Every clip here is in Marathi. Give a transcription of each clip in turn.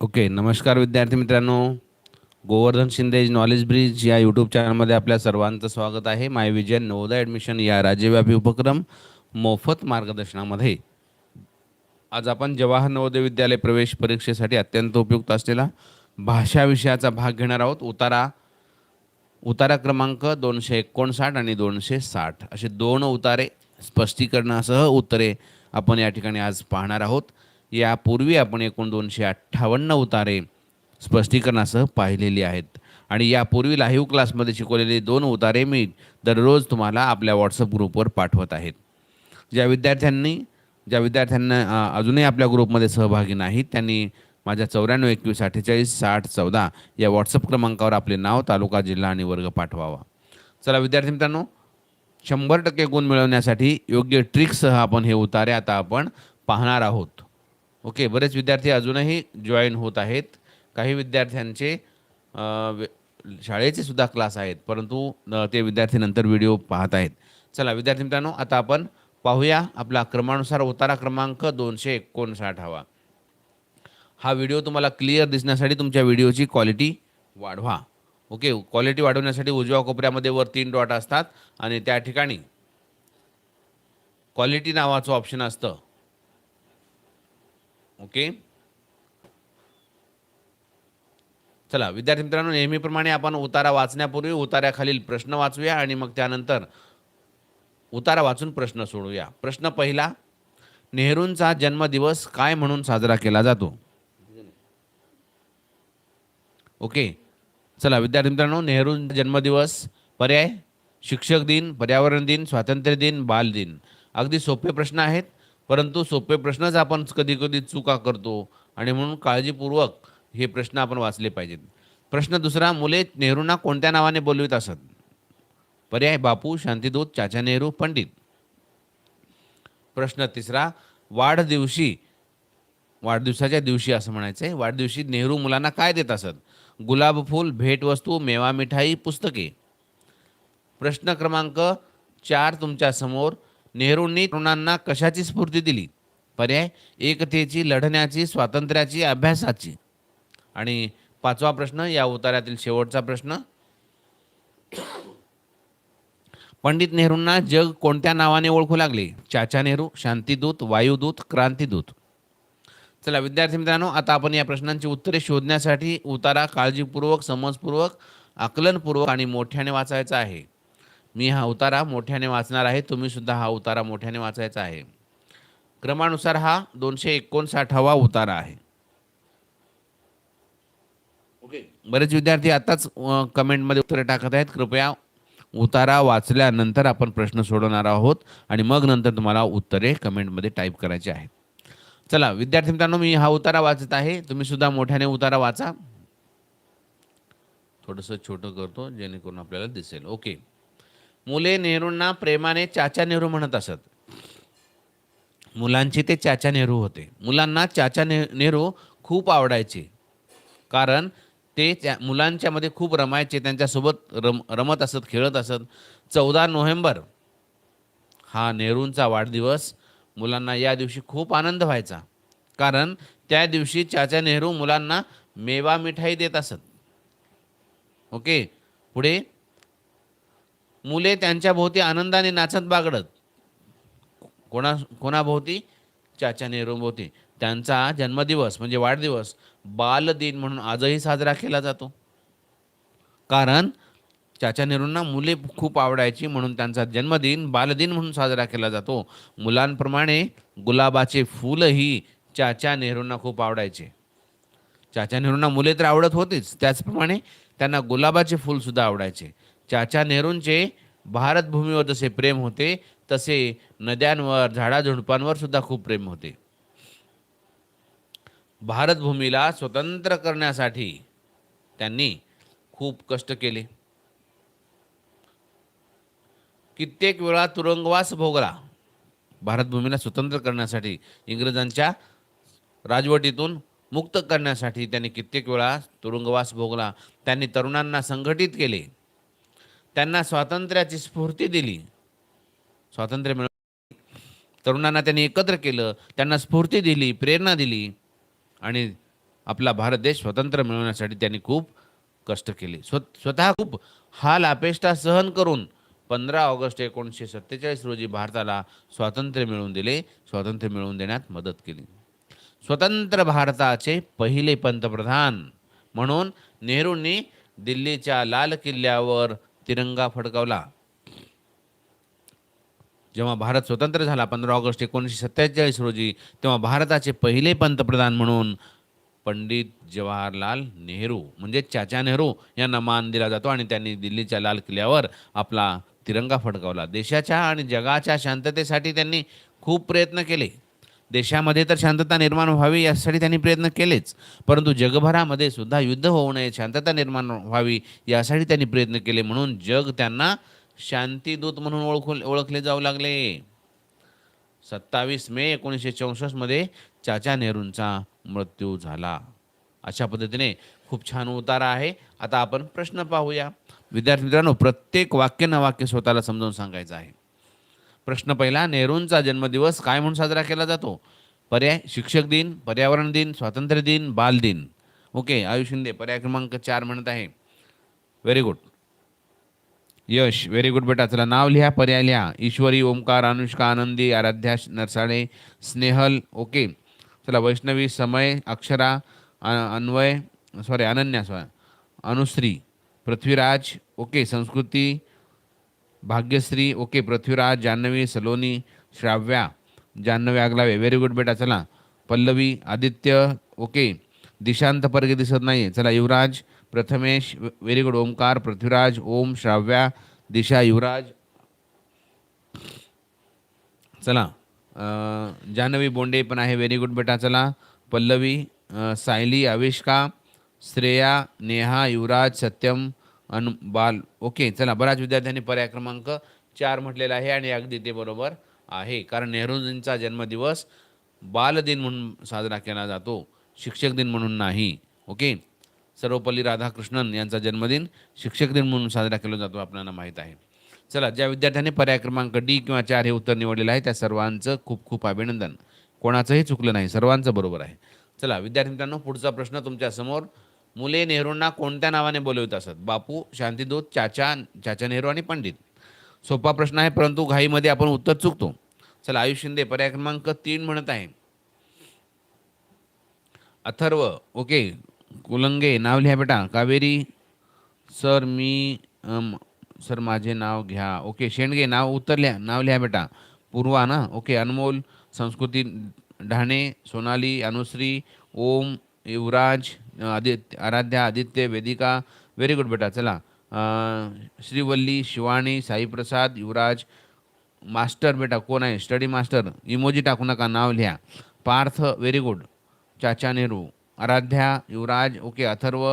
ओके नमस्कार विद्यार्थी मित्रांनो. गोवर्धन शिंदे नॉलेज ब्रिज या यूट्यूब चॅनलमध्ये आपल्या सर्वांचं स्वागत आहे. माय विजन नवोदय ॲडमिशन या राज्यव्यापी उपक्रम मोफत मार्गदर्शनामध्ये. आज आपण जवाहर नवोदय विद्यालय प्रवेश परीक्षेसाठी अत्यंत उपयुक्त असलेला भाषा विषयाचा भाग घेणार आहोत. उतारा उतारा क्रमांक दोनशे एकोणसाठ आणि दोनशे साठ. असे दोन उतारे स्पष्टीकरणासह उत्तरे आपण या ठिकाणी आज पाहणार आहोत. यापूर्वी आपण एकूण दोनशे अठ्ठावन्न उतारे स्पष्टीकरणासह पाहिलेली आहेत. आणि यापूर्वी लाईव्ह क्लासमध्ये शिकवलेले दोन उतारे मी दररोज तुम्हाला आपल्या व्हॉट्सअप ग्रुपवर पाठवत आहेत. ज्या विद्यार्थ्यांनी ज्या विद्यार्थ्यांना अजूनही आपल्या ग्रुपमध्ये सहभागी नाहीत त्यांनी माझ्या चौऱ्याण्णव एकवीस अठ्ठेचाळीस साठ चौदा या व्हॉट्सअप क्रमांकावर आपले नाव तालुका जिल्हा आणि वर्ग पाठवावा. चला विद्यार्थी मित्रांनो शंभर टक्के गुण मिळवण्यासाठी योग्य ट्रिकसह आपण हे उतारे आता आपण पाहणार आहोत. ओके बरेच विद्यार्थी अजूनही जॉईन होत आहेत. काही विद्यार्थ्यांचे शाळेचे सुद्धा क्लास आहेत परंतु ते विद्यार्थी नंतर व्हिडिओ पाहत आहेत. चला विद्यार्थी मित्रांनो आता आपण पाहूया आपला क्रमानुसार उतारा क्रमांक दोनशे एकोणसाठ हवा हा व्हिडिओ तुम्हाला क्लिअर दिसण्यासाठी तुमच्या व्हिडिओची क्वालिटी वाढवा. ओके क्वालिटी वाढवण्यासाठी उजव्या कोपऱ्यामध्ये वर तीन डॉट असतात आणि त्या ठिकाणी क्वालिटी नावाचं ऑप्शन असतं. ओके? चला विद्यार्थी मित्रांनो नेहमीप्रमाणे आपण उतारा वाचण्यापूर्वी उतार्याखालील प्रश्न वाचूया आणि मग त्यानंतर उतारा वाचून प्रश्न सोडूया. प्रश्न पहिला नेहरूंचा जन्मदिवस काय म्हणून साजरा केला जातो? ओके चला विद्यार्थी मित्रांनो नेहरूंचा जन्मदिवस पर्याय शिक्षक दिन पर्यावरण दिन स्वातंत्र्य दिन बाल दिन. अगदी सोपे प्रश्न आहेत. परंतु सोपे प्रश्नच आपण कधी कधी चुका करतो आणि म्हणून काळजीपूर्वक हे प्रश्न आपण वाचले पाहिजेत. प्रश्न दुसरा मुले नेहरूंना कोणत्या नावाने बोलवित असत? पर्याय बापू शांतीदूत चाचा नेहरू पंडित. प्रश्न तिसरा वाढदिवशी वाढदिवसाच्या दिवशी असं म्हणायचं आहे वाढदिवशी नेहरू मुलांना काय देत असत? गुलाबफूल भेटवस्तू मेवा मिठाई पुस्तके. प्रश्न क्रमांक चार तुमच्यासमोर नेहरूंनी तरुणांना कशाची स्फूर्ती दिली? पर्याय? एकतेची लढण्याची स्वातंत्र्याची अभ्यासाची. आणि पाचवा प्रश्न या उतार्यातील शेवटचा प्रश्न. पंडित नेहरूंना जग कोणत्या नावाने ओळखू लागले? चाचा नेहरू शांतीदूत वायुदूत क्रांतीदूत. चला विद्यार्थी मित्रांनो आता आपण या प्रश्नांची उत्तरे शोधण्यासाठी उतारा काळजीपूर्वक समजपूर्वक आकलनपूर्वक आणि मोठ्याने वाचायचा आहे. मी हा उतारा मोठ्याने वाचणार आहे. तुम्ही सुद्धा हा उतारा मोठ्याने वाचायचा आहे. क्रमानुसार हा दोनशे एकोणसाठावा उतारा आहे. ओके बरेच विद्यार्थी आताच कमेंटमध्ये उत्तरे टाकत आहेत. कृपया उतारा वाचल्यानंतर आपण प्रश्न सोडवणार आहोत आणि मग नंतर तुम्हाला उत्तरे कमेंटमध्ये टाईप करायची आहेत. चला विद्यार्थी मित्रांनो मी हा उतारा वाचत आहे. तुम्ही सुद्धा मोठ्याने उतारा वाचा. थोडंसं छोटं करतो जेणेकरून आपल्याला दिसेल. ओके मुले नेहरूंना प्रेमाने चाचा नेहरू म्हणत असत. मुलांचे ते चाचा नेहरू होते. मुलांना चाचा ने नेहरू खूप आवडायचे. कारण ते त्या मुलांच्यामध्ये खूप रमायचे त्यांच्यासोबत रम रमत असत खेळत असत. चौदा नोव्हेंबर हा नेहरूंचा वाढदिवस मुलांना या दिवशी खूप आनंद व्हायचा. कारण त्या दिवशी चाचा नेहरू मुलांना मेवा मिठाई देत असत. ओके? पुढे मुले त्यांच्या भोवती आनंदाने नाचत बागडत. कोणा कोणाभोवती चाचा नेहरूभोवती त्यांचा जन्मदिवस म्हणजे वाढदिवस बालदिन म्हणून आजही साजरा केला जातो. कारण चाचा नेहरूंना मुले खूप आवडायची म्हणून त्यांचा जन्मदिन बालदिन म्हणून साजरा केला जातो. मुलांप्रमाणे गुलाबाचे फूलही चाचा नेहरूंना खूप आवडायचे. चाचा नेहरूंना मुले तर आवडत होतीच. त्याचप्रमाणे त्यांना गुलाबाचे फूलसुद्धा आवडायचे. चाचा नेहरूंचे भारतभूमीवर जसे प्रेम होते तसे नद्यांवर झाडाझुडपांवर सुद्धा खूप प्रेम होते. भारतभूमीला स्वतंत्र करण्यासाठी त्यांनी खूप कष्ट केले. कित्येक वेळा तुरुंगवास भोगला. भारतभूमीला स्वतंत्र करण्यासाठी इंग्रजांच्या राजवटीतून मुक्त करण्यासाठी त्यांनी कित्येक वेळा तुरुंगवास भोगला. त्यांनी तरुणांना संघटित केले. त्यांना स्वातंत्र्याची स्फूर्ती दिली. स्वातंत्र्य मिळव तरुणांना त्यांनी एकत्र केलं. त्यांना स्फूर्ती दिली प्रेरणा दिली. आणि आपला भारत देश स्वतंत्र मिळवण्यासाठी त्यांनी खूप कष्ट केले. स्व स्वतः खूप हाल अपेष्टा सहन करून पंधरा ऑगस्ट एकोणीसशे सत्तेचाळीस रोजी भारताला स्वातंत्र्य मिळवून दिले. स्वातंत्र्य मिळवून देण्यात मदत केली. स्वतंत्र भारताचे पहिले पंतप्रधान म्हणून नेहरूंनी दिल्लीच्या लाल किल्ल्यावर तिरंगा फडकावला. जेव्हा भारत स्वतंत्र झाला पंधरा ऑगस्ट एकोणीसशे सत्तेचाळीस रोजी तेव्हा भारताचे पहिले पंतप्रधान म्हणून पंडित जवाहरलाल नेहरू म्हणजे चाचा नेहरू यांना मान दिला जातो आणि त्यांनी दिल्लीच्या लाल किल्ल्यावर आपला तिरंगा फडकावला. देशाच्या आणि जगाच्या शांततेसाठी त्यांनी खूप प्रयत्न केले. देशामध्ये तर शांतता निर्माण व्हावी यासाठी त्यांनी प्रयत्न केलेच. परंतु जगभरामध्ये सुद्धा युद्ध होऊ नये शांतता निर्माण व्हावी यासाठी त्यांनी प्रयत्न केले म्हणून जग त्यांना शांतीदूत म्हणून ओळखू ओळखले जाऊ लागले. सत्तावीस मे एकोणीसशे चौसष्टमध्ये चाचा नेहरूंचा मृत्यू झाला. अशा पद्धतीने खूप छान उतारा आहे. आता आपण प्रश्न पाहूया. विद्यार्थी मित्रांनो प्रत्येक वाक्य न वाक्य स्वतःला समजावून सांगायचं आहे. प्रश्न पहिला नेहरूंचा जन्मदिवस काय म्हणून साजरा केला जातो? पर्याय शिक्षक दिन पर्यावरण दिन स्वातंत्र्य दिन बाल दिन. ओके आयुष शिंदे पर्याय क्रमांक चार म्हणत आहे. Very good Yash very good बेटा. चला नाव लिहा पर्याय लिहा. ईश्वरी ओमकार अनुष्का आनंदी आराध्या नरसाळे स्नेहल ओके. चला Vaishnavi Samay Akshara Anvay sorry Ananya sorry Anushree Prithviraj okay. Sanskruti Bhagyashree okay Prithviraj Janhavi Saloni Shravya Janhavi Aaglave very good बेटा चला. पल्लवी आदित्य ओके. दिशांत परगे दिसत नाही चला युवराज प्रथमेश व्हेरी गुड ओमकार पृथ्वीराज ओम श्राव्या दिशा युवराज. चला जान्हवी बोंडे पण आहे. व्हेरी गुड बेटा चला. पल्लवी सायली आविष्का श्रेया नेहा युवराज सत्यम अनु बाल ओके चला बऱ्याच विद्यार्थ्यांनी पर्याय क्रमांक चार म्हटलेला आहे आणि अगदी ते बरोबर आहे. कारण नेहरूजींचा जन्मदिवस बालदिन म्हणून साजरा केला जातो शिक्षक दिन म्हणून नाही ओके? सर्वपल्ली राधाकृष्णन यांचा जन्मदिन शिक्षक दिन म्हणून साजरा केला जातो आपल्याला माहीत आहे. चला ज्या विद्यार्थ्यांनी पर्याय क्रमांक डी किंवा चार हे उत्तर निवडलेलं आहे त्या सर्वांचं खूप खूप अभिनंदन. कोणाचंही चुकलं नाही सर्वांचं बरोबर आहे. चला विद्यार्थी मित्रांनो पुढचा प्रश्न तुमच्यासमोर मुले नेहरूंना कोणत्या नावाने बोलवित असत? बापू शांतीदूत चाचा चाचा नेहरू आणि पंडित. सोपा प्रश्न आहे परंतु घाईमध्ये आपण उत्तर चुकतो. चला आयुष शिंदे पर्याय क्रमांक तीन म्हणत आहे. अथर्व ओके कुलंगे नाव लिहा बेटा. कावेरी सर मी अम, सर माझे नाव घ्या. ओके शेंडगे नाव उत्तर लिहा. नाव लिहा बेटा. पूर्वा ना okay Anmol Sanskruti Dhane Sonali Anushree Om Yuvraj Aditya Aradhya Aditya Vedika very good बेटा चला. श्रीवल्ली शिवाणी साईप्रसाद युवराज मास्टर बेटा कोण आहे? स्टडी मास्टर इमोजी टाकू नका नाव लिहा. Parth very good Chacha Nehru Aaradhya Yuvraj okay Atharva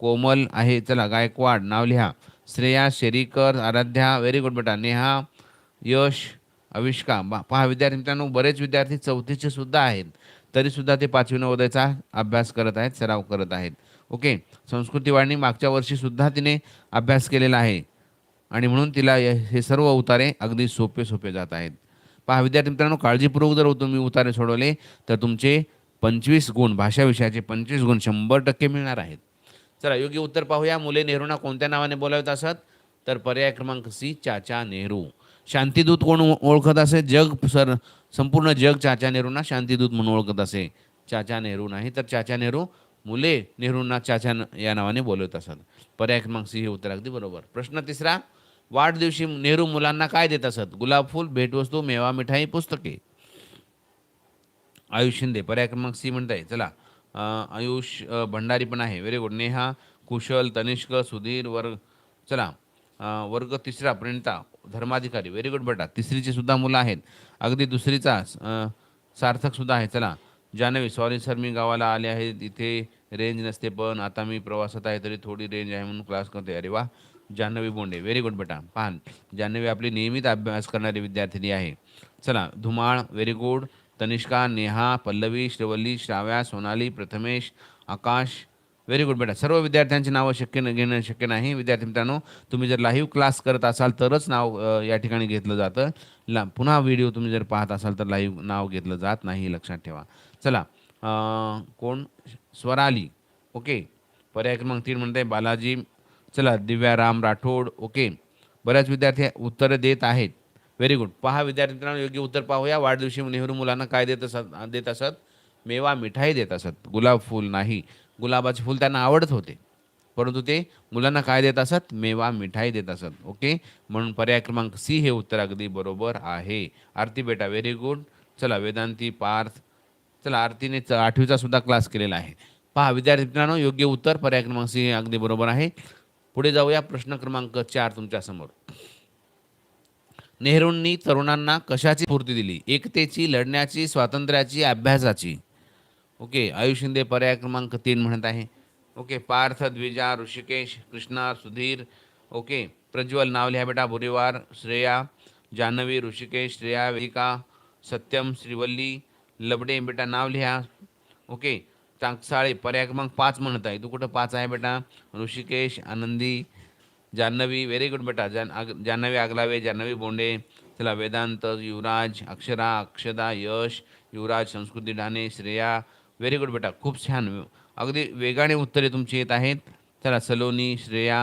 Komal आहे. चला गायकवाड नाव लिहा. श्रेया शेरीकर आराध्या व्हेरी गुड बेटा. नेहा यश अविष्का. बा पहा विद्यार्थी मित्रांनो बरेच विद्यार्थी चौथीचे सुद्धा आहेत. तरीसुद्धा ते पाचवी नवोदयचा अभ्यास करत आहेत सराव करत आहेत. ओके? संस्कृती वाणी मागच्या वर्षीसुद्धा तिने अभ्यास केलेला आहे. आणि म्हणून तिला हे हे सर्व उतारे अगदी सोपे सोपे जात आहेत. पहा विद्यार्थी मित्रांनो काळजीपूर्वक जर तुम्ही उतारे सोडवले तर तुमचे पंचवीस गुण भाषा विषयाचे पंचवीस गुण शंभर टक्के मिळणार आहेत. चला योग्य उत्तर पाहूया. मुले नेहरूंना कोणत्या नावाने बोलावत असत? तर पर्याय क्रमांक सी चाचा नेहरू. शांतीदूत कोण ओळखत असे? जग सर संपूर्ण जग चाचा नेहरूंना शांतीदूत म्हणून ओळखत असे. चाचा नेहरू नाही तर चाचा नेहरू मुले नेहरूंना चाचा या नावाने बोलवत असत. पर्याय क्रमांक सी हे उत्तर अगदी बरोबर. प्रश्न तिसरा वाढदिवशी नेहरू मुलांना काय देत असत? गुलाब फुल भेटवस्तू मेवा मिठाई पुस्तके. आयुष शिंदे पर्याय क्रमांक सी म्हणताय. चला आयुष भंडारी पण आहे. व्हेरी गुड नेहा कुशल तनिष्क सुधीर वर्ग चला वर्ग तिसरा प्रणिता धर्माधिकारी व्हेरी गुड बेटा. तिसरीची सुद्धा मुलं आहेत. अगदी दुसरीचा सार्थक सुद्धा आहे. चला. जानवी सॉरी सर मी गावाला आले आहे. इथे रेंज नसते पण आता मी प्रवासात आहे तरी थोडी रेंज आहे म्हणून क्लास करते अरे वा. जान्हवी बोंडे व्हेरी गुड बेटा. पान जान्हवी आपली नियमित अभ्यास करणारी विद्यार्थिनी आहे. चला. Dhumal very good Tanishka Neha Pallavi Shravalli Shravya Sonali Prathamesh Akash very good बेटा सर्व विद्यार्थ्यांची नावं शक्य घेणं शक्य नाही. विद्यार्थी मित्रांनो तुम्ही जर लाईव्ह क्लास करत असाल तरच नाव या ठिकाणी घेतलं जातं. ला पुन्हा व्हिडिओ तुम्ही जर पाहत असाल तर लाईव्ह नाव घेतलं जात नाही लक्षात ठेवा. चला कोण? स्वराली. ओके. पर्याय क्रमांक तीन म्हणते बालाजी. चला दिव्या राम राठोड. ओके. बऱ्याच विद्यार्थी उत्तरं देत आहेत. व्हेरी गुड पहा विद्यार्थी मित्रांनो योग्य उत्तर पाहूया. वाढदिवशी नेहरू मुलांना काय देत असत देत असत? मेवा मिठाई देत असत. गुलाब फूल नाही. गुलाबाचे फुल त्यांना आवडत होते. परंतु ते मुलांना काय देत असत? मेवा मिठाई देत असत. ओके? म्हणून पर्याय क्रमांक सी हे उत्तर अगदी बरोबर आहे. आरती बेटा व्हेरी गुड चला वेदांती पार्थ. चला आरतीने च- आठवीचा सुद्धा क्लास केलेला आहे. पहा विद्यार्थी मित्रांनो योग्य उत्तर. पर्याय क्रमांक सी हे अगदी बरोबर आहे. पुढे जाऊया प्रश्न क्रमांक चार तुमच्यासमोर. नेहरूंनी तरुणांना कशाची स्फूर्ती दिली? एकतेची लढण्याची स्वातंत्र्याची अभ्यासाची. ओके आयुष शिंदे पर्याय क्रमांक तीन म्हणत आहे. ओके पार्थ द्विजा ऋषिकेश कृष्णा सुधीर. ओके प्रज्वल नाव लिहा बेटा बुरीवार श्रेया जान्हवी ऋषिकेश श्रेया वेदिका सत्यम श्रीवल्ली लबडे बेटा नाव लिहा ओके चांगसाळे पर्याय क्रमांक पाच म्हणत आहे. तू कुठं पाच आहे बेटा? ऋषिकेश आनंदी जान्हवी व्हेरी गुड बेटा. जान आग जान्हवी आगलावे जान्हवी बोंडे चला वेदांत युवराज अक्षरा अक्षदा यश युवराज संस्कृती ढाणे श्रेया व्हेरी गुड बेटा. खूप छान. अगदी वेगाने उत्तरे तुमची येत आहेत. चला सलोनी श्रेया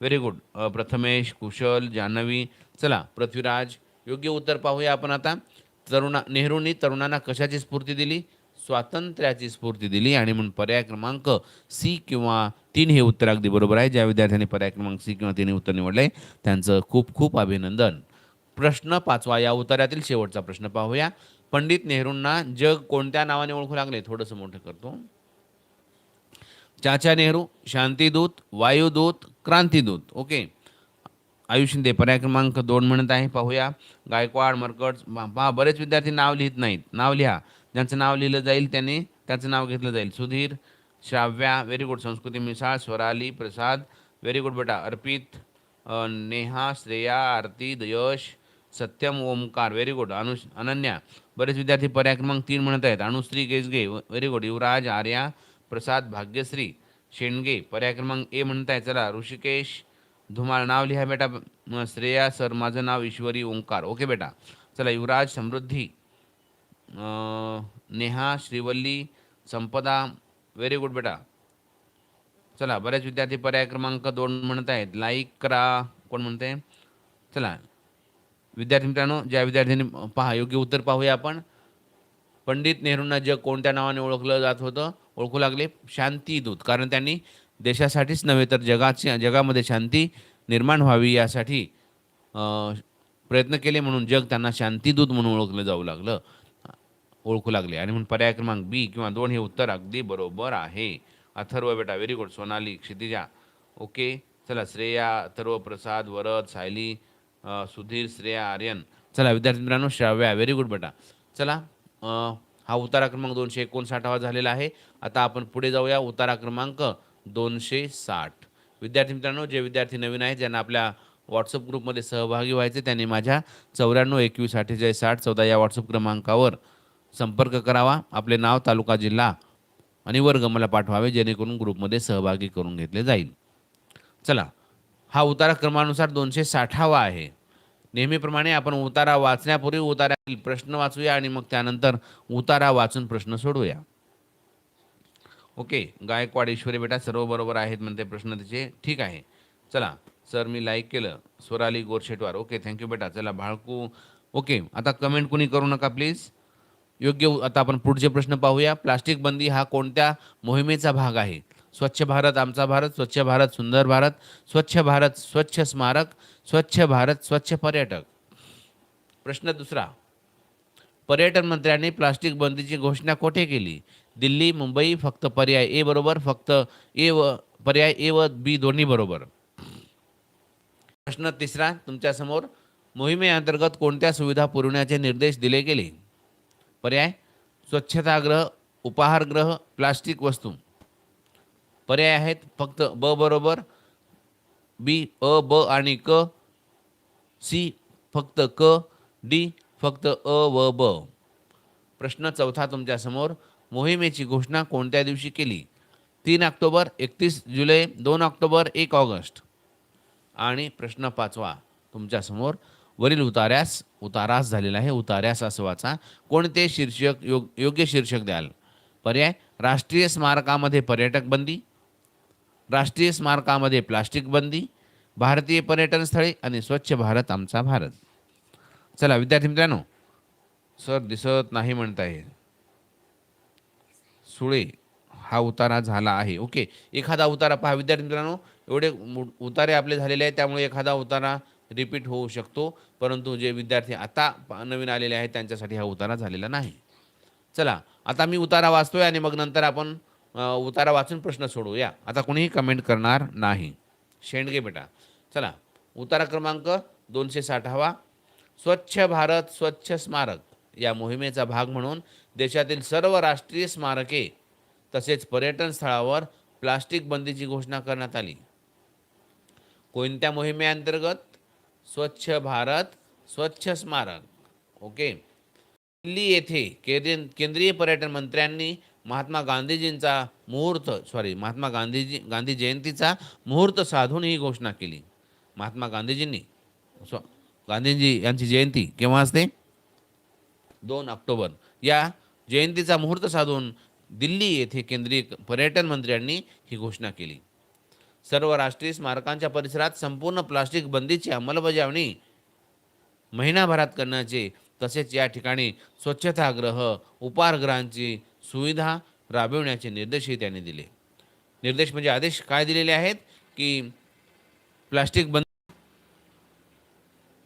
व्हेरी गुड प्रथमेश कुशल जान्हवी चला पृथ्वीराज योग्य उत्तर पाहूया आपण आता. तरुणा नेहरूंनी तरुणांना कशाची स्फूर्ती दिली? स्वातंत्र्याची स्फूर्ती दिली. आणि म्हणून पर्याय क्रमांक सी किंवा तीन हे उत्तर अगदी बरोबर आहे. ज्या विद्यार्थ्यांनी पर्याय क्रमांक सी किंवा तीन हे उत्तर निवडले त्यांचं खूप खूप अभिनंदन. प्रश्न पाचवा या उत्तरातील शेवटचा प्रश्न पाहूया. पंडित नेहरूंना जग कोणत्या नावाने ओळखू लागले? थोडंसं मोठं करतो. चाचा नेहरू शांतीदूत वायुदूत क्रांतीदूत. ओके. आयुष शिंदे पर्याय क्रमांक दोन म्हणत आहे. पाहूया. गायकवाड मरकट पहा बरेच विद्यार्थी नाव लिहित नाहीत. नाव लिहा. ज्यांचं नाव लिहिलं जाईल त्याने त्याचं नाव घेतलं जाईल. Sudhir Shravya very good. Sanskruti Misal Swarali Prasad very good बेटा अर्पित नेहा श्रेया आरती यश सत्यम ओमकार व्हेरी गुड अनु अनन्या बरेच विद्यार्थी पर्याय क्रमांक तीन म्हणत आहेत. अनुश्री गेजगे व्हेरी गुड युवराज आर्या प्रसाद भाग्यश्री शेंडगे पर्याय क्रमांक ए म्हणत आहे चला ऋषिकेश धुमाळ नाव लिहा बेटा. श्रेया सर माझं नाव ईश्वरी ओंकार. ओके बेटा. चला युवराज समृद्धी नेहा श्रीवल्ली संपदा व्हेरी गुड बेटा. चला बरेच विद्यार्थी पर्याय क्रमांक दोन म्हणत आहेत. लाईक करा. कोण म्हणते चला विद्यार्थी मित्रांनो ज्या विद्यार्थ्यांनी पहा योग्य उत्तर पाहूया आपण. पंडित नेहरूंना जग कोणत्या नावाने ओळखलं जात होतं? ओळखू लागले शांतीदूत कारण त्यांनी देशासाठीच नव्हे तर जगाची जगामध्ये शांती निर्माण व्हावी यासाठी प्रयत्न केले म्हणून जग त्यांना शांतीदूत म्हणून ओळखलं जाऊ लागलं ओळखू लागले. आणि म्हणून पर्याय क्रमांक बी किंवा दोन हे उत्तर अगदी बरोबर आहे. अथर्व बेटा very good Sonali Kshitija. Okay चला श्रेया अथर्व प्रसाद वरद सायली सुधीर श्रेया आर्यन. चला विद्यार्थी मित्रांनो श्राव्या. व्हेरी गुड बेटा. चला हा उतारा क्रमांक दोनशे एकोणसाठावा झालेला आहे. आता आपण पुढे जाऊया. उतारा क्रमांक दोनशे साठ. विद्यार्थी मित्रांनो जे विद्यार्थी नवीन आहेत ज्यांना आपल्या व्हॉट्सअप ग्रुपमध्ये सहभागी व्हायचे त्यांनी माझ्या चौऱ्याण्णव एकवीस अठ्ठेचाळीस साठ चौदा या व्हॉट्सअप क्रमांकावर संपर्क करावा. आपले नाव तालुका जिल्हा आणि वर्ग मला पाठवावे जेणेकरून ग्रुपमध्ये सहभागी करून घेतले जाईल. चला हा उतारा क्रमानुसार दोनशे साठावा आहे. नेहमीप्रमाणे आपण उतारा वाचण्यापूर्वी उतारातील प्रश्न वाचूया आणि मग त्यानंतर उतारा वाचून प्रश्न सोडवूया. ओके गायकवाड ईश्वरी बेटा सर्व बरोबर आहेत म्हणते प्रश्न त्याचे ठीक आहे. चला सर मी लाईक केलं. स्वराली गोरशेटवार. ओके थँक्यू बेटा. चला बाळकू. ओके आता कमेंट कुणी करू नका प्लीज योग्य आता आपण पुढचे प्रश्न पाहूया. प्लास्टिक बंदी हा कोणत्या मोहिमेचा भाग आहे? स्वच्छ भारत आमचा भारत स्वच्छ भारत सुंदर भारत स्वच्छ भारत स्वच्छ स्मारक स्वच्छ भारत स्वच्छ पर्यटक. प्रश्न दुसरा. पर्यटन मंत्र्यांनी प्लास्टिक बंदीची घोषणा कोठे केली? दिल्ली मुंबई फक्त पर्याय ए बरोबर फक्त ए व पर्याय ए व बी दोन्ही बरोबर. प्रश्न तिसरा तुमच्यासमोर मोहिमेअंतर्गत कोणत्या सुविधा पुरवण्याचे निर्देश दिले गेले? पर्याय स्वच्छतागृह उपाहारगृह प्लास्टिक वस्तू. पर्याय आहेत. फक्त ब बरोबर बी अ ब आणि क सी फक्त क डी फक्त अ व ब. प्रश्न चौथा तुमच्यासमोर मोहिमेची घोषणा कोणत्या दिवशी केली? तीन ऑक्टोबर एकतीस जुलै दोन ऑक्टोबर एक ऑगस्ट. आणि प्रश्न पाचवा तुमच्यासमोर वरील उतार्यास उतारास झालेला आहे. उतार्यास असं वाचा. कोणते शीर्षक योग योग्य शीर्षक द्याल? पर्याय राष्ट्रीय स्मारकामध्ये पर्यटक बंदी. राष्ट्रीय स्मारकामध्ये प्लास्टिक बंदी भारतीय पर्यटन स्थळे आणि स्वच्छ भारत आमचा भारत. चला विद्यार्थी मित्रांनो सर दिसत नाही म्हणताय. सुळे हा उतारा झाला आहे. ओके एखादा उतारा पहा विद्यार्थी मित्रांनो एवढे मु- उतारे आपले झालेले आहेत त्यामुळे एखादा उतारा रिपीट होऊ शकतो. परंतु जे विद्यार्थी आता नवीन आलेले आहेत त्यांच्यासाठी हा उतारा झालेला नाही. चला आता मी उतारा वाचतोय आणि मग नंतर आपण उतारा वाचून प्रश्न सोडवूया आता कोणीही कमेंट करणार नाही. शेंडगे बेटा. चला उतारा क्रमांक दोनशे साठावा. स्वच्छ भारत स्वच्छ स्मारक. या मोहिमेचा भाग म्हणून देशातील सर्व राष्ट्रीय स्मारके तसेच पर्यटन स्थळावर प्लास्टिक बंदीची घोषणा करण्यात आली. कोणत्या मोहिमेअंतर्गत? स्वच्छ भारत स्वच्छ स्मारक. ओके. दिल्ली येथे केंद्रीय केंद्रीय पर्यटन मंत्र्यांनी महात्मा गांधीजींचा मुहूर्त सॉरी महात्मा गांधीजी गांधी जयंतीचा मुहूर्त साधून ही घोषणा केली. महात्मा गांधीजींनी स्व गांधीजी यांची जयंती केव्हा असते? दोन ऑक्टोबर. या जयंतीचा मुहूर्त साधून दिल्ली येथे केंद्रीय पर्यटन मंत्र्यांनी ही घोषणा केली. सर्व राष्ट्रीय स्मारकांच्या परिसरात संपूर्ण प्लास्टिक बंदीची अंमलबजावणी महिनाभरात करण्याचे तसेच या ठिकाणी स्वच्छतागृह उपाहारगृहांची सुविधा राबविण्याचे निर्देशही त्यांनी दिले. निर्देश म्हणजे आदेश काय दिलेले आहेत? की प्लास्टिक बंद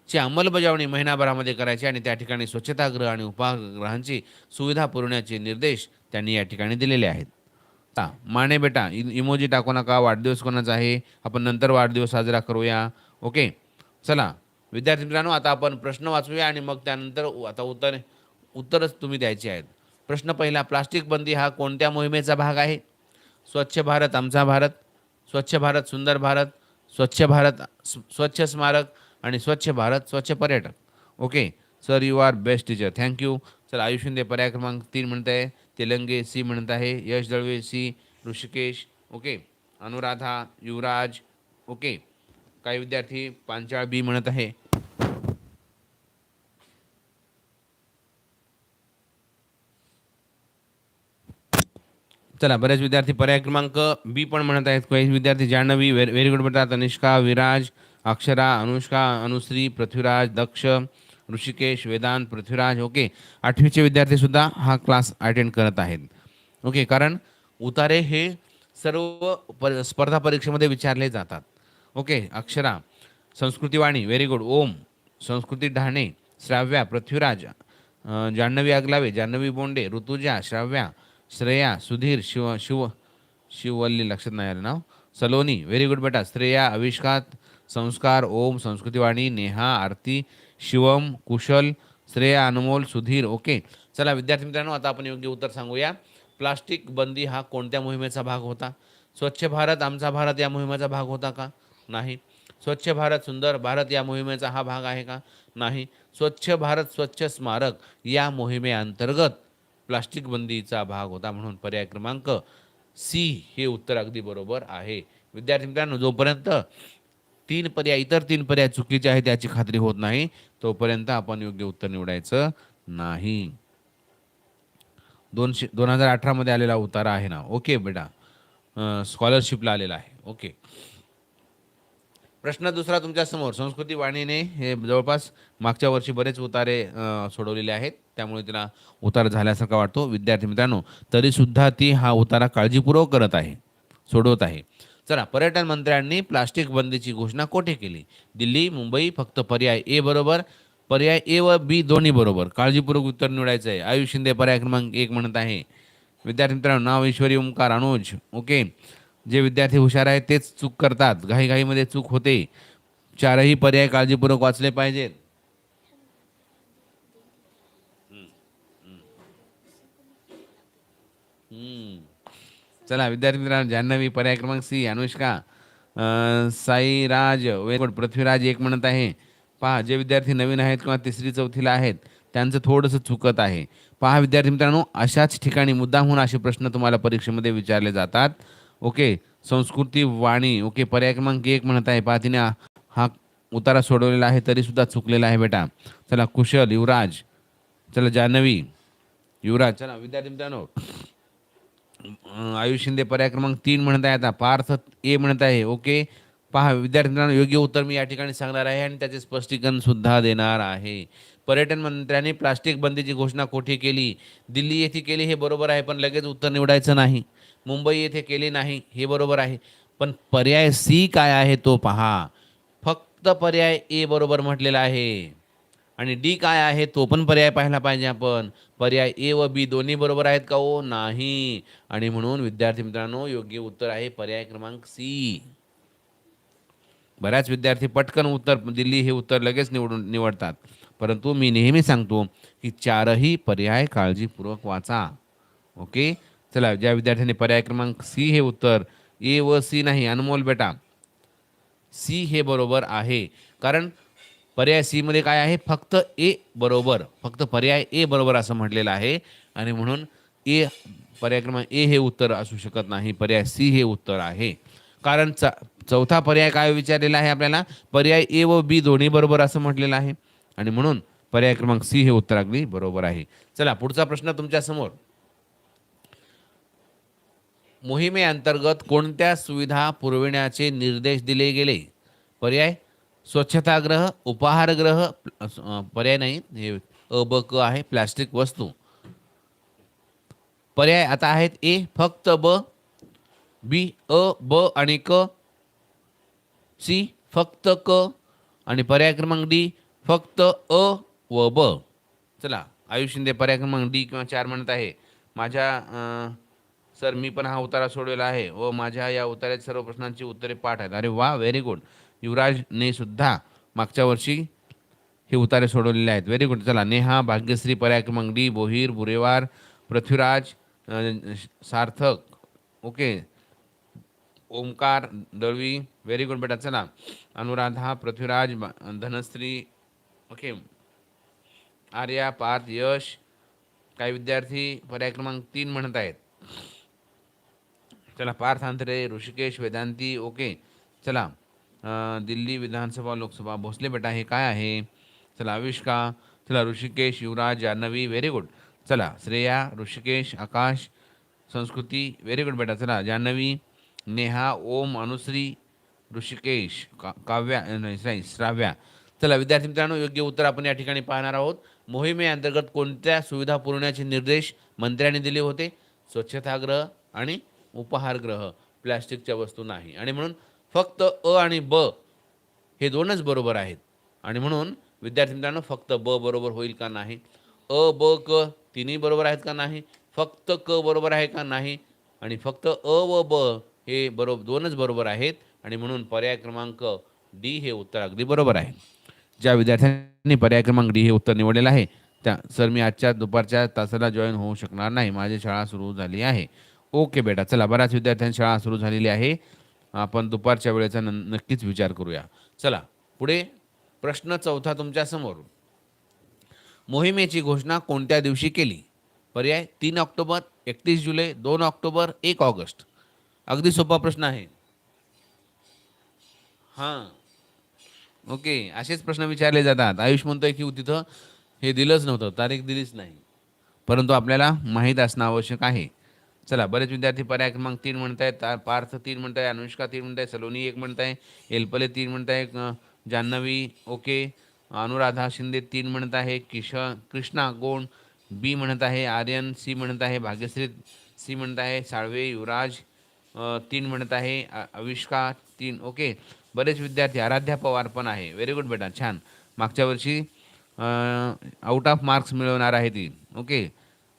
ची अंमलबजावणी महिनाभरामध्ये करायची आणि त्या ठिकाणी स्वच्छतागृह आणि उपाहारगृहांची सुविधा पुरवण्याचे निर्देश त्यांनी या ठिकाणी दिलेले आहेत. आता माने बेटा इमोजी टाकू नका वाढदिवस कोणाचा आहे? आपण नंतर वाढदिवस साजरा करूया. ओके चला. विद्यार्थी मित्रांनो आता आपण प्रश्न वाचूया आणि मग त्यानंतर आता उत्तर उत्तरच तुम्ही द्यायची आहेत. प्रश्न पहिला प्लास्टिक बंदी हा कोणत्या मोहिमेचा भाग आहे? स्वच्छ भारत आमचा भारत. स्वच्छ भारत सुंदर भारत. स्वच्छ भारत स्वच्छ स्मारक आणि स्वच्छ भारत स्वच्छ पर्यटक okay? Sir you are best teacher thank you sir Ayush Shinde पर्याय क्रमांक तीन म्हणत आहे. तेलंगे सी म्हणत आहे. Yash Dalve C Rishikesh. Okay? Anuradha Yuvraj. Okay? काही विद्यार्थी पांचाळ बी म्हणत आहे. चला बरेच विद्यार्थी पर्याय क्रमांक बी पण म्हणत आहेत. काही विद्यार्थी जान्हवी व्हेरी व्हेरी गुड म्हणतात अनिष्का विराज अक्षरा अनुष्का अनुश्री पृथ्वीराज दक्ष ऋषिकेश वेदांत पृथ्वीराज ओके. आठवीचे विद्यार्थी सुद्धा हा क्लास अटेंड करत आहेत. ओके कारण उतारे हे सर्व पर स्पर्धा परीक्षेमध्ये विचारले जातात. Okay Akshara Sanskrutivani very good Om Sanskruti Dhane Shravya Prithviraj Janhvi अगलावे Janhvi Bonde Rutuja Shravya Shreya Sudhir Shiv Shiv शिववल्ली लक्षात नाही आलं नाव. सलोनी व्हेरी गुड बेटा. श्रेया आविष्कार संस्कार ओम संस्कृतीवाणी नेहा आरती शिवम कुशल श्रेया अनमोल सुधीर ओके. चला विद्यार्थी मित्रांनो आता आपण योग्य उत्तर सांगूया. प्लास्टिक बंदी हा कोणत्या मोहिमेचा भाग होता? स्वच्छ भारत आमचा भारत या मोहिमेचा भाग होता का? नाही. स्वच्छ भारत सुंदर भारत या मोहिमेचा हा भाग आहे का? नाही. स्वच्छ भारत स्वच्छ स्मारक या मोहिमेअंतर्गत प्लास्टिक बंदीचा भाग होता म्हणून पर्याय क्रमांक सी हे उत्तर अगदी बरोबर आहे. विद्यार्थी मित्रांनो जोपर्यंत तीन पर्याय इतर तीन पर्याय चुकीचे आहेत याची खात्री होत नाही तोपर्यंत आपण योग्य उत्तर निवडायचं नाही. दोनशे दोन हजार अठरामध्ये आलेला उतारा आहे ना. ओके बेटा. स्कॉलरशिपला आलेला आहे. ओके. प्रश्न दुसरा तुमच्यासमोर संस्कृती वाणीने हे जवळपास मागच्या वर्षी बरेच उतारे सोडवलेले आहेत. त्यामुळे तिला उतार झाल्यासारखा वाटतो. विद्यार्थी मित्रांनो तरीसुद्धा ती हा उतारा काळजीपूर्वक करत आहे सोडवत आहे. चला पर्यटन मंत्र्यांनी प्लास्टिक बंदीची घोषणा कोठे केली? दिल्ली मुंबई फक्त पर्याय ए बरोबर पर्याय ए व बी दोन्ही बरोबर. काळजीपूर्वक उत्तर निवडायचं आहे आयुष शिंदे पर्याय क्रमांक एक म्हणत आहे. विद्यार्थी मित्रांनो नाव ईश्वरी ओंकार अनुज. ओके. जे विद्यार्थी हुशार आहेत तेच चूक करतात. घाईघाईमध्ये चूक होते. चारही पर्याय काळजीपूर्वक वाचले पाहिजेत हम्म. चला विद्यार्थी मित्रांनो जान्हवी पर्याय क्रमांक सी अनुष्का साईराज वेगवड पृथ्वीराज एक म्हणत आहे. पहा जे विद्यार्थी नवीन आहेत किंवा तिसरी चौथीला आहेत त्यांचं थोडंसं चुकत आहे. पहा विद्यार्थी मित्रांनो अशाच ठिकाणी मुद्दामहून असे प्रश्न तुम्हाला परीक्षेमध्ये विचारले जातात. ओके संस्कृती वाणी ओके पर्याय क्रमांक एक म्हणत आहे पहा तिने हा उतारा सोडवलेला आहे तरी सुद्धा चुकलेला आहे बेटा. चला कुशल युवराज. चला जान्हवी. युवराज चला विद्यार्थी मित्रांनो. आयुष शिंदे पर्याय क्रमांक तीन म्हणत आहे आता पार्थ ए म्हणत आहे ओके. पहा विद्यार्थ्यांना योग्य उत्तर मी या ठिकाणी सांगणार आहे आणि त्याचे स्पष्टीकरण सुद्धा देणार आहे. पर्यटन मंत्र्यांनी प्लास्टिक बंदीची घोषणा कोठे केली? दिल्ली येथे केली हे बरोबर आहे पण लगेच उत्तर निवडायचं नाही. मुंबई येथे केली नाही हे बरोबर आहे. पण पर्याय सी काय आहे तो पहा. फक्त पर्याय ए बरोबर म्हटलेला आहे. आणि डी काय आहे तो पण पर्याय पाहायला पाहिजे आपण. पर्याय ए व बी दोन्ही बरोबर आहेत का ओ नाही. आणि म्हणून विद्यार्थी मित्रांनो योग्य उत्तर आहे पर्याय क्रमांक सी. बऱ्याच विद्यार्थी पटकन उत्तर दिल्ली हे उत्तर लगेच निवडून निवडतात. परंतु मी नेहमी सांगतो की चारही पर्याय काळजीपूर्वक वाचा. ओके? चला ज्या विद्यार्थ्यांनी पर्याय क्रमांक सी हे उत्तर ए व सी नाही अनमोल बेटा. सी हे बरोबर आहे. कारण पर्याय सी मध्ये काय आहे? फक्त ए बरोबर फक्त पर्याय ए बरोबर असं म्हटलेलं आहे. आणि म्हणून ए पर्याय क्रमांक ए हे उत्तर असू शकत नाही पर्याय सी हे उत्तर आहे. कारण च चौथा पर्याय काय विचारलेला आहे आपल्याला? पर्याय ए व बी दोन्ही बरोबर असं म्हटलेलं आहे. आणि म्हणून पर्याय क्रमांक सी हे उत्तर अगदी बरोबर आहे. चला पुढचा प्रश्न तुमच्यासमोर. मोहिमेअंतर्गत कोणत्या सुविधा पुरविण्याचे निर्देश दिले गेले? पर्याय? स्वच्छतागृह उपाहारगृह पर्याय नाही. हे अ ब क आहे प्लास्टिक वस्तू. पर्याय आता आहेत ए फक्त ब बी अ ब आणि क सी फक्त क आणि पर्याय क्रमांक डी फक्त अ व ब. चला आयुष शिंदे पर्याय क्रमांक डी किंवा चार म्हणत आहे. माझ्या सर मी पण हा उतारा सोडलेला आहे व माझ्या या उतार्यात सर्व प्रश्नांची उत्तरे पाठ आहेत. अरे वा व्हेरी गुड युवराजने सुद्धा मागच्या वर्षी हे उतारे सोडवलेले आहेत. व्हेरी गुड चला नेहा भाग्यश्री पर्याय क्रमांक डी बोहीर बुरेवार Prithviraj Sarthak okay. Omkar Dalvi very good बेटा चला. अनुराधा पृथ्वीराज बा- धनश्री ओके. आर्या पार्थ यश काही विद्यार्थी पर्याय क्रमांक तीन म्हणत आहेत. चला पार्थ आंतरे ऋषिकेश वेदांती ओके. चला दिल्ली विधानसभा लोकसभा भोसले बेटा हे काय आहे? चला आविष्का. चला ऋषिकेश युवराज जान्हवी व्हेरी गुड चला श्रेया ऋषिकेश आकाश संस्कृती व्हेरी गुड बेटा. चला जान्हवी नेहा ओम अनुश्री ऋषिकेश का काव्या नाही श्राव्या. चला विद्यार्थी मित्रांनो योग्य उत्तर आपण या ठिकाणी पाहणार आहोत. मोहिमेअंतर्गत कोणत्या सुविधा पुरवण्याचे निर्देश मंत्र्यांनी दिले होते? स्वच्छतागृह आणि उपहारगृह प्लॅस्टिकच्या वस्तू नाही. आणि म्हणून फक्त अ आणि ब हे दोनच बरोबर आहेत. आणि म्हणून विद्यार्थी मित्रांनो फक्त ब बरोबर होईल का नाही? अ ब क तिन्ही बरोबर आहेत का नाही? फक्त क बरोबर आहे का नाही? आणि फक्त अ व ब हे बरोबर दोनच बरोबर आहेत. आणि म्हणून पर्याय क्रमांक डी हे उत्तर अगदी बरोबर आहे. ज्या विद्यार्थ्यांनी पर्याय क्रमांक डी हे उत्तर निवडलेलं आहे त्या सर मी आजच्या दुपारच्या तासाला जॉईन होऊ शकणार नाही. माझी शाळा सुरू झाली आहे. ओके बेटा चला बऱ्याच विद्यार्थ्यांची शाळा सुरू झालेली आहे. आपण दुपारच्या वेळेचा न नक्कीच विचार करूया. चला पुढे प्रश्न चौथा तुमच्यासमोर मोहिमेची घोषणा कोणत्या दिवशी केली? पर्याय तीन ऑक्टोबर एकतीस जुलै दोन ऑक्टोबर एक ऑगस्ट. अगदी सोपा प्रश्न आहे. हां. ओके असेच प्रश्न विचारले जातात. आयुष म्हणतोय की तिथं हे दिलंच नव्हतं तारीख दिलीच नाही. परंतु आपल्याला माहीत असणं आवश्यक आहे. चला बरेच विद्यार्थी पर्याय क्रमांक तीन म्हणत आहेत पार्थ तीन म्हणत आहे अनुष्का तीन म्हणत आहे सलोनी एक म्हणत आहे एलपले तीन म्हणत आहे जान्हवी ओके अनुराधा शिंदे तीन म्हणत आहे किश कृष्णा गोंड बी म्हणत आहे आर्यन सी म्हणत आहे भाग्यश्री सी म्हणत आहे साळवे युवराज तीन म्हणत आहे अविष्का तीन ओके. बरेच विद्यार्थी आराध्या पवार पण आहे. व्हेरी गुड बेटा छान. मागच्या वर्षी आउट ऑफ मार्क्स मिळवणार आहे ती ओके.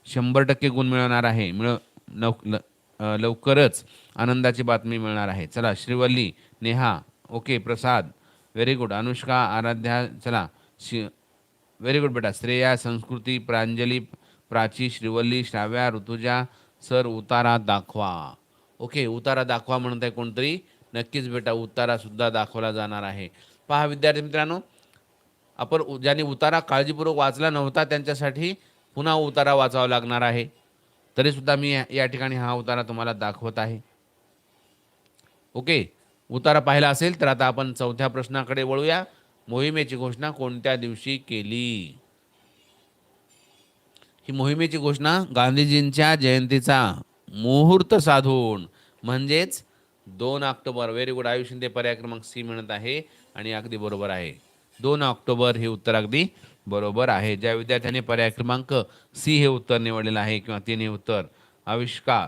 शंभर टक्के गुण मिळवणार आहे. मिळव लव ल- लवकरच आनंदाची बातमी मिळणार आहे. चला Shrivalli Neha okay Prasad very good Anushka Aradhya चला शि व्हेरी गुड बेटा. श्रेया संस्कृती प्रांजली प्राची श्रीवल्ली श्राव्या ऋतुजा सर उतारा दाखवा. ओके उतारा दाखवा म्हणत आहे कोणतरी. नक्कीच बेटा उतारासुद्धा दाखवला जाणार आहे. पहा विद्यार्थी मित्रांनो आपण ज्यांनी उतारा काळजीपूर्वक वाचला नव्हता त्यांच्यासाठी पुन्हा उतारा वाचावा लागणार आहे. तरी सुद्धा मी या- ठिकाणी हा उतारा तुम्हाला दाखवत आहे. ओके उतारा पाहिला असेल तर आता आपण चौथ्या प्रश्नाकडे वळूया. मोहिमेची घोषणा कोणत्या दिवशी केली? ही मोहिमेची घोषणा गांधीजींच्या जयंतीचा मुहूर्त साधून म्हणजेच दोन ऑक्टोबर. व्हेरी गुड आयुष्य ते पर्याय क्रमांक सी म्हणत आहे आणि अगदी बरोबर आहे. दोन ऑक्टोबर हे उत्तर अगदी बरोबर आहे. ज्या विद्यार्थ्यांनी पर्याय क्रमांक सी हे उत्तर निवडलेलं आहे किंवा तिने उत्तर आविष्का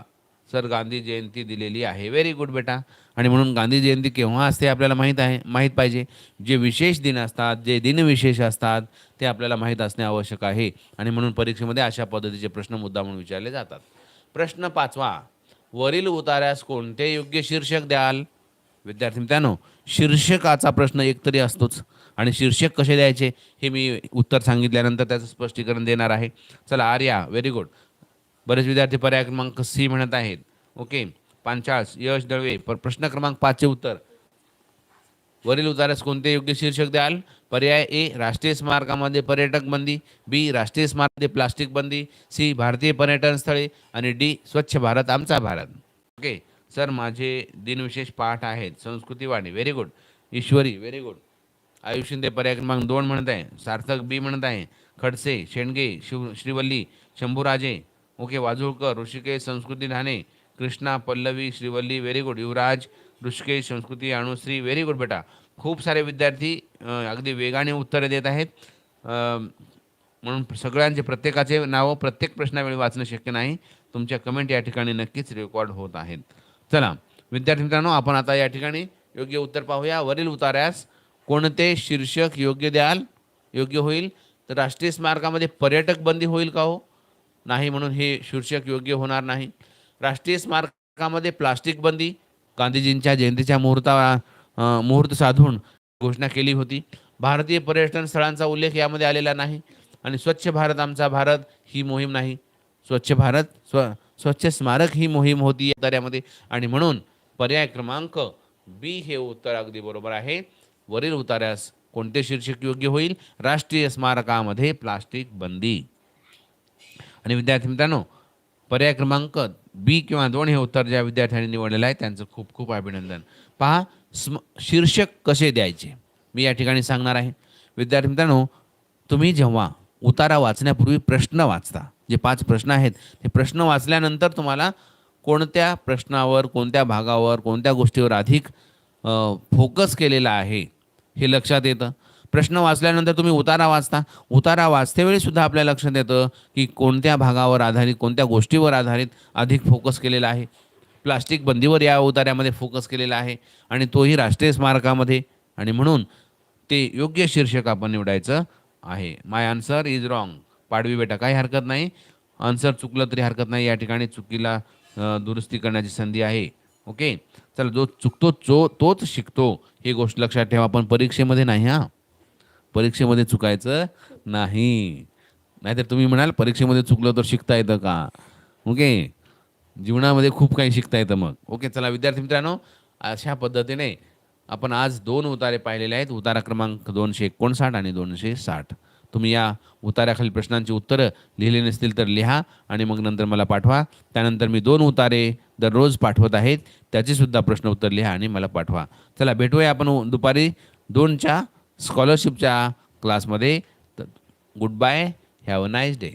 सर गांधी जयंती दिलेली आहे. व्हेरी गुड बेटा. आणि म्हणून गांधी जयंती केव्हा असते आपल्याला माहीत आहे माहीत पाहिजे. जे विशेष दिन असतात जे दिनविशेष असतात ते आपल्याला माहीत असणे आवश्यक आहे. आणि म्हणून परीक्षेमध्ये अशा पद्धतीचे प्रश्न मुद्दा म्हणून विचारले जातात. प्रश्न पाचवा वरील उतार्यास कोणते योग्य शीर्षक द्याल? विद्यार्थी मित्रांनो शीर्षकाचा प्रश्न एकतरी असतोच. आणि शीर्षक कसे द्यायचे हे मी उत्तर सांगितल्यानंतर त्याचं स्पष्टीकरण देणार आहे. चला आर्या व्हेरी गुड बरेच विद्यार्थी पर्याय क्रमांक सी म्हणत आहेत. ओके पांचाळस यश दळवे पर प्रश्न क्रमांक पाचचे उत्तर. वरील उतारास कोणते योग्य शीर्षक द्याल? पर्याय ए राष्ट्रीय स्मारकामध्ये पर्यटक बंदी बी राष्ट्रीय स्मारकामध्ये प्लास्टिक बंदी सी भारतीय पर्यटन स्थळे आणि डी स्वच्छ भारत आमचा भारत. ओके सर माझे दिनविशेष पाठ आहेत. Sanskruti Vani very good Ishwari very good Ayush Shinde पर्याय क्रमांक दोन म्हणत आहे. सार्थक बी म्हणत आहे. Khadse Shendge Shiv Shrivalli Shambhuraje okay Wajulkar Rishikesh Sanskruti Dhane Krishna Pallavi Shrivalli very good Yuvraj Rishikesh Sanskruti Anushree very good बेटा. खूप सारे विद्यार्थी अगदी वेगाने उत्तरं देत आहेत. म्हणून सगळ्यांचे प्रत्येकाचे नावं प्रत्येक प्रश्नावेळी वाचणं शक्य नाही. तुमच्या कमेंट या ठिकाणी नक्कीच रेकॉर्ड होत आहेत. चला विद्यार्थी मित्रांनो आपण आता या ठिकाणी योग्य उत्तर पाहूया. वरील उताऱ्यास कोणते शीर्षक योग्य द्याल योग्य होईल? तर राष्ट्रीय स्मारकामध्ये पर्यटक बंदी होईल का हो? नाही म्हणून हे शीर्षक योग्य होणार नाही. राष्ट्रीय स्मारकामध्ये प्लास्टिक बंदी गांधीजींच्या जयंतीच्या मुहूर्ता मुहूर्त साधून घोषणा केली होती. भारतीय पर्यटन स्थळांचा उल्लेख यामध्ये आलेला नाही आणि स्वच्छ भारत आमचा भारत ही मोहीम नाही. स्वच्छ भारत स्व स्वच्छ स्मारक ही मोहीम होती या दऱ्यामध्ये आणि म्हणून पर्याय क्रमांक बी हे उत्तर अगदी बरोबर आहे. वरील उतार्यास कोणते शीर्षक योग्य होईल? राष्ट्रीय स्मारकामध्ये प्लास्टिक बंदी. आणि विद्यार्थी मित्रांनो पर्याय क्रमांक बी किंवा दोन हे उत्तर ज्या विद्यार्थ्यांनी निवडलेलं आहे त्यांचं खूप खूप अभिनंदन. पहा स्म शीर्षक कसे द्यायचे? मी या ठिकाणी सांगणार आहे. विद्यार्थी मित्रांनो तुम्ही जेव्हा उतारा वाचण्यापूर्वी प्रश्न वाचता जे पाच प्रश्न आहेत ते प्रश्न वाचल्यानंतर तुम्हाला कोणत्या प्रश्नावर कोणत्या भागावर कोणत्या गोष्टीवर अधिक फोकस केलेला आहे हे लक्षात येतं. प्रश्न वाचल्यानंतर तुम्ही उतारा वाचता. उतारा वाचतेवेळी सुद्धा आपल्या लक्षात येतं की कोणत्या भागावर आधारित कोणत्या गोष्टीवर आधारित अधिक फोकस केलेला आहे. प्लास्टिक बंदीवर या उतार्यामध्ये फोकस केलेला आहे आणि तोही राष्ट्रीय स्मारकामध्ये. आणि म्हणून ते योग्य शीर्षक आपण निवडायचं आहे. My answer is wrong Padvi बेटा काही हरकत नाही. आन्सर चुकलं तरी हरकत नाही. या ठिकाणी चुकीला दुरुस्ती करण्याची संधी आहे. ओके? चला जो चुकतो जो तोच शिकतो. ही गोष्ट लक्षात ठेवा पण परीक्षेमध्ये नाही हां? परीक्षेमध्ये चुकायचं नाही. नाहीतर तुम्ही म्हणाल परीक्षेमध्ये चुकलं तर शिकता येतं का? ओके? जीवनामध्ये खूप काही शिकता येतं मग. ओके चला विद्यार्थी मित्रांनो अशा पद्धतीने आपण आज दोन उतारे पाहिलेले आहेत. उतारा क्रमांक दोनशे एकोणसाठ आणि दोनशे साठ. तुम्ही या उताऱ्याखाली प्रश्नांची उत्तरं लिहिली नसतील तर लिहा आणि मग नंतर मला पाठवा. त्यानंतर मी दोन उतारे दररोज पाठवत आहेत. त्याचीसुद्धा प्रश्न उत्तर लिहा आणि मला पाठवा. चला भेटूया आपण दुपारी दोनच्या स्कॉलरशिपच्या क्लासमध्ये goodbye have a nice day